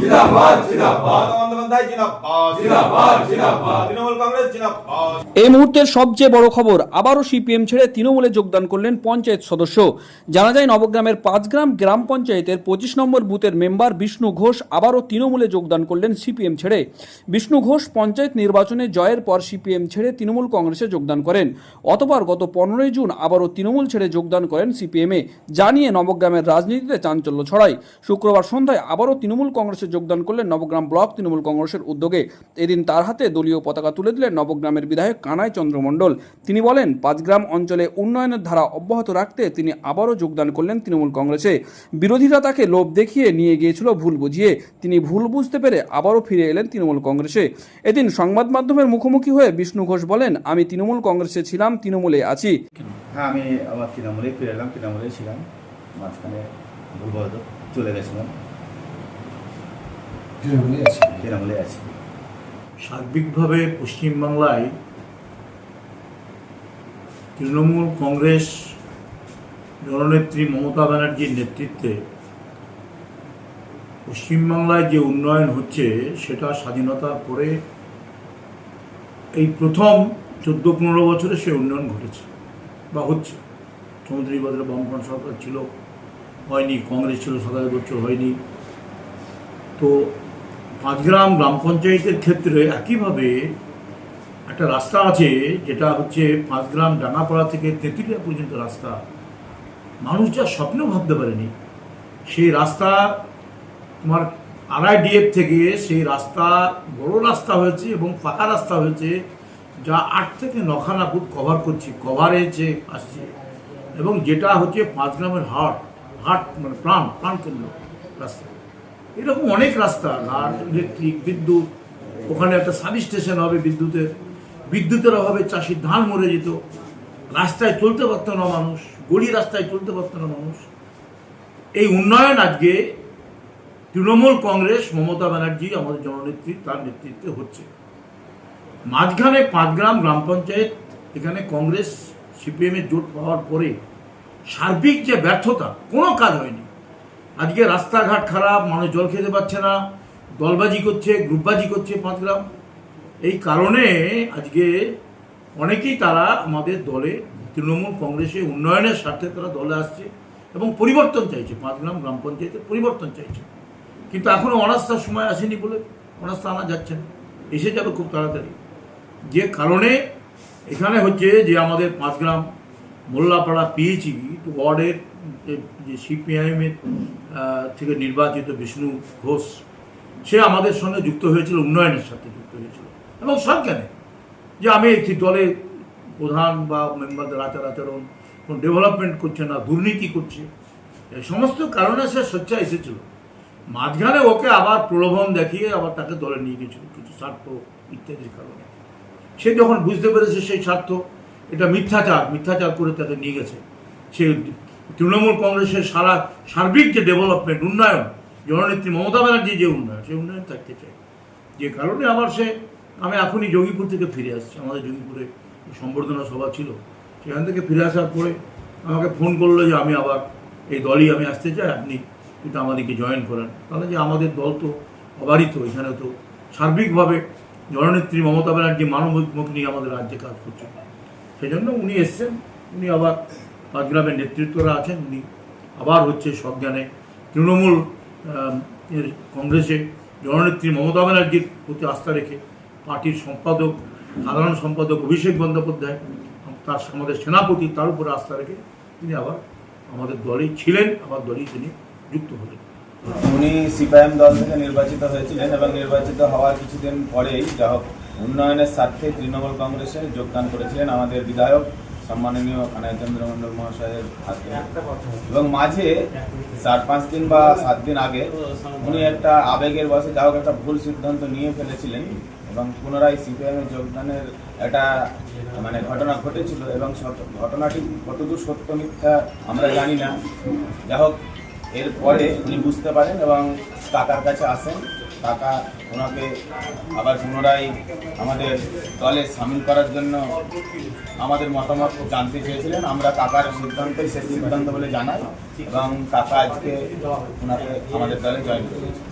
鸡蛋黄，鸡蛋黄 বন্দ্যোপাধ্যায় জিন্দাবাদ। জিন্দাবাদ জিন্দাবাদ। তৃণমূল কংগ্রেস এই মুহূর্তের সবচেয়ে বড় খবর আবারও সিপিএম ছেড়ে তৃণমূলে যোগদান করলেন পঞ্চায়েত সদস্য। জানা যায় নবগ্রামের পাঁচগ্রাম গ্রাম পঞ্চায়েতের পঁচিশ নম্বর বুথের মেম্বার বিষ্ণু ঘোষ আবারও তৃণমূলে যোগদান করলেন সিপিএম ছেড়ে। বিষ্ণু ঘোষ পঞ্চায়েত নির্বাচনে জয়ের পর সিপিএম ছেড়ে তৃণমূল কংগ্রেসে যোগদান করেন। অতপর গত পনেরোই জুন আবারও তৃণমূল ছেড়ে যোগদান করেন সিপিএমে জানিয়ে নবগ্রামের রাজনীতিতে চাঞ্চল্য ছড়ায়। শুক্রবার সন্ধ্যায় আবারও তৃণমূল কংগ্রেসে যোগদান করলেন নবগ্রাম ব্লক তৃণমূল কংগ্রেসের উদ্যোগে এদিন তার হাতে দলীয় পতাকা তুলে দিলেন নবগ্রামের বিধায়ক কানাই চন্দ্র মণ্ডল। তিনি বলেন, পাঁচগ্রাম অঞ্চলে উন্নয়নের ধারা অব্যাহত রাখতে তিনি আবারও যোগদান করলেন তৃণমূল কংগ্রেসে। বিরোধীরা তাকে লোভ দেখিয়ে নিয়ে গিয়েছিল ভুল বুঝিয়ে। তিনি ভুল বুঝতে পেরে আবারও ফিরে এলেন তৃণমূল কংগ্রেসে। এদিন সংবাদ মাধ্যমের মুখোমুখি হয়ে বিষ্ণু ঘোষ বলেন, আমি তৃণমূল কংগ্রেসে ছিলাম, তৃণমূলে আছি। হ্যাঁ আমি আবার তৃণমূলে ফিরে এলাম, তৃণমূলেই ছিলাম। মাঝখানে ভুলবশত চলে গেছিলাম। তৃণমূলে আছে। সার্বিকভাবে পশ্চিমবাংলায় তৃণমূল কংগ্রেস জননেত্রী মমতা ব্যানার্জির নেতৃত্বে পশ্চিমবাংলায় যে উন্নয়ন হচ্ছে, সেটা স্বাধীনতার পরে এই প্রথম চোদ্দ পনেরো বছরে সে উন্নয়ন ঘটেছে বা হচ্ছে। সমুদ্রী বদলে বামফ্রন্ট সরকার ছিল, হয়নি, কংগ্রেস ছিল, সাতাশ বছর হয়নি। তো পাঁচগ্রাম গ্রাম পঞ্চায়েতের ক্ষেত্রে একইভাবে একটা রাস্তা আছে, যেটা হচ্ছে পাঁচগ্রাম ডাঙ্গাপাড়া থেকে তেঁতুলিয়া পর্যন্ত রাস্তা। মানুষ যা স্বপ্নেও ভাবতে পারেনি। সেই রাস্তা তোমার আরআইডিএফ থেকে সেই রাস্তা বড় রাস্তা হয়েছে এবং পাকা রাস্তা হয়েছে, যা আট থেকে নখানা বুথ কভার করছি কভারে যে আসছে। এবং যেটা হচ্ছে পাঁচগ্রামের হাট হাট মানে প্রাণ প্রাণ কেন্দ্র রাস্তা। এরকম অনেক রাস্তা, ঘাট, ইলেকট্রিক, বিদ্যুৎ। ওখানে একটা সাব স্টেশন হবে বিদ্যুতের। বিদ্যুতের অভাবে চাষির ধান মরে যেত। রাস্তায় চলতে পারতো না মানুষ গড়ি রাস্তায় চলতে পারতো না মানুষ। এই উন্নয়ন আজকে তৃণমূল কংগ্রেস, মমতা ব্যানার্জি, আমাদের জননেত্রী, তার নেতৃত্বে হচ্ছে। মাঝখানে পাঁচগ্রাম গ্রাম পঞ্চায়েত, এখানে কংগ্রেস, সিপিএমের জোট পাওয়ার পরে সার্বিক যে ব্যর্থতা, কোনো কাজ হয়নি। আজকে রাস্তাঘাট খারাপ, মানুষ জল খেতে পারছে না, দলবাজি করছে, গ্রুপবাজি করছে পাঁচগ্রাম এই কারণে আজকে অনেকেই তারা আমাদের দলে, তৃণমূল কংগ্রেসে উন্নয়নের স্বার্থে তারা দলে আসছে এবং পরিবর্তন চাইছে। পাঁচগ্রাম গ্রাম গ্রাম পঞ্চায়েতে পরিবর্তন চাইছে। কিন্তু এখনও অনাস্থার সময় আসেনি বলে অনাস্থা আনা যাচ্ছে না। এসে যাবে খুব তাড়াতাড়ি। যে কারণে এখানে হচ্ছে যে আমাদের পাঁচ পাঁচগ্রাম মোল্লাপাড়া পিএইচি ওয়ার্ডের যে- সিপিআইএমের থেকে নির্বাচিত বিষ্ণু ঘোষ, সে আমাদের সঙ্গে যুক্ত হয়েছিল, উন্নয়নের সাথে যুক্ত হয়েছিল। এবং সব জানে যে আমি একটি দলের প্রধান বা মেম্বারদের আচার আচরণ, কোনো ডেভেলপমেন্ট করছে না, দুর্নীতি করছে, এই সমস্ত কারণে সে সোচ্চা এসেছিল। মাঝখানে ওকে আবার প্রলোভন দেখিয়ে আবার তাকে দলে নিয়ে গেছিল কিছু স্বার্থ ইত্যাদির কারণে। সে যখন বুঝতে পেরেছে সেই স্বার্থ, এটা মিথ্যাচার মিথ্যাচার করে তাকে নিয়ে গেছে, সে তৃণমূল কংগ্রেসের সারা সার্বিক যে ডেভেলপমেন্ট উন্নয়ন, জননেত্রী মমতা ব্যানার্জি যে উন্নয়ন সেই উন্নয়ন থাকতে চাই যে কারণে আবার সে, আমি এখনই যোগীপুর থেকে ফিরে আসছি। আমাদের যোগীপুরে সম্বর্ধনা সভা ছিল, সেখান থেকে ফিরে আসার পরে আমাকে ফোন করল যে আমি আবার এই দলই আমি আসতে চাই, আপনি কিন্তু আমাদেরকে জয়েন করেন। তাহলে যে আমাদের দল তো অবারিত, এখানে তো সার্বিকভাবে জননেত্রী মমতা ব্যানার্জি মানবমুখ নিয়ে আমাদের রাজ্যে কাজ করছেন সেই জন্য উনি এসছেন, উনি আবার পাঁচগ্রামের নেতৃত্বরা আছেন, উনি আবার হচ্ছে সজ্ঞানে তৃণমূল এর কংগ্রেসে জননেত্রী মমতা ব্যানার্জির প্রতি আস্থা রেখে পার্টির সম্পাদক, সাধারণ সম্পাদক অভিষেক বন্দ্যোপাধ্যায় তার আমাদের সেনাপতি, তার উপরে আস্থা রেখে তিনি আবার আমাদের দলেই ছিলেন আবার দলেই তিনি যুক্ত হলেন। উনি সিপিআইএম দল থেকে নির্বাচিত হয়েছিলেন এবং নির্বাচিত হওয়ার কিছুদিন পরেই যা হোক উন্নয়নের স্বার্থে তৃণমূল কংগ্রেসে যোগদান করেছিলেন আমাদের বিধায়ক সম্মাননীয় কানাইচন্দ্র মন্ডল মহাশয়ের হাতে। এবং মাঝে চার পাঁচ দিন বা সাত দিন আগে উনি একটা আবেগের বসে যা একটা ভুল সিদ্ধান্ত নিয়ে ফেলেছিলেন এবং পুনরায় সিপিআইএম যোগদানের একটা মানে ঘটনা ঘটেছিল এবং ঘটনাটি কতদূর সত্য মিথ্যা আমরা জানি না। যা হোক এরপরে উনি বুঝতে পারেন এবং কাকার কাছে আসেন। কাকা ওনাকে আবার পুনরায় আমাদের দলে সামিল করার জন্য আমাদের মতামত জানতে চেয়েছিলেন। আমরা কাকার সিদ্ধান্তই শেষ সিদ্ধান্ত বলে জানাই এবং কাকা আজকে ওনাকে আমাদের দলে জয়েন করেছে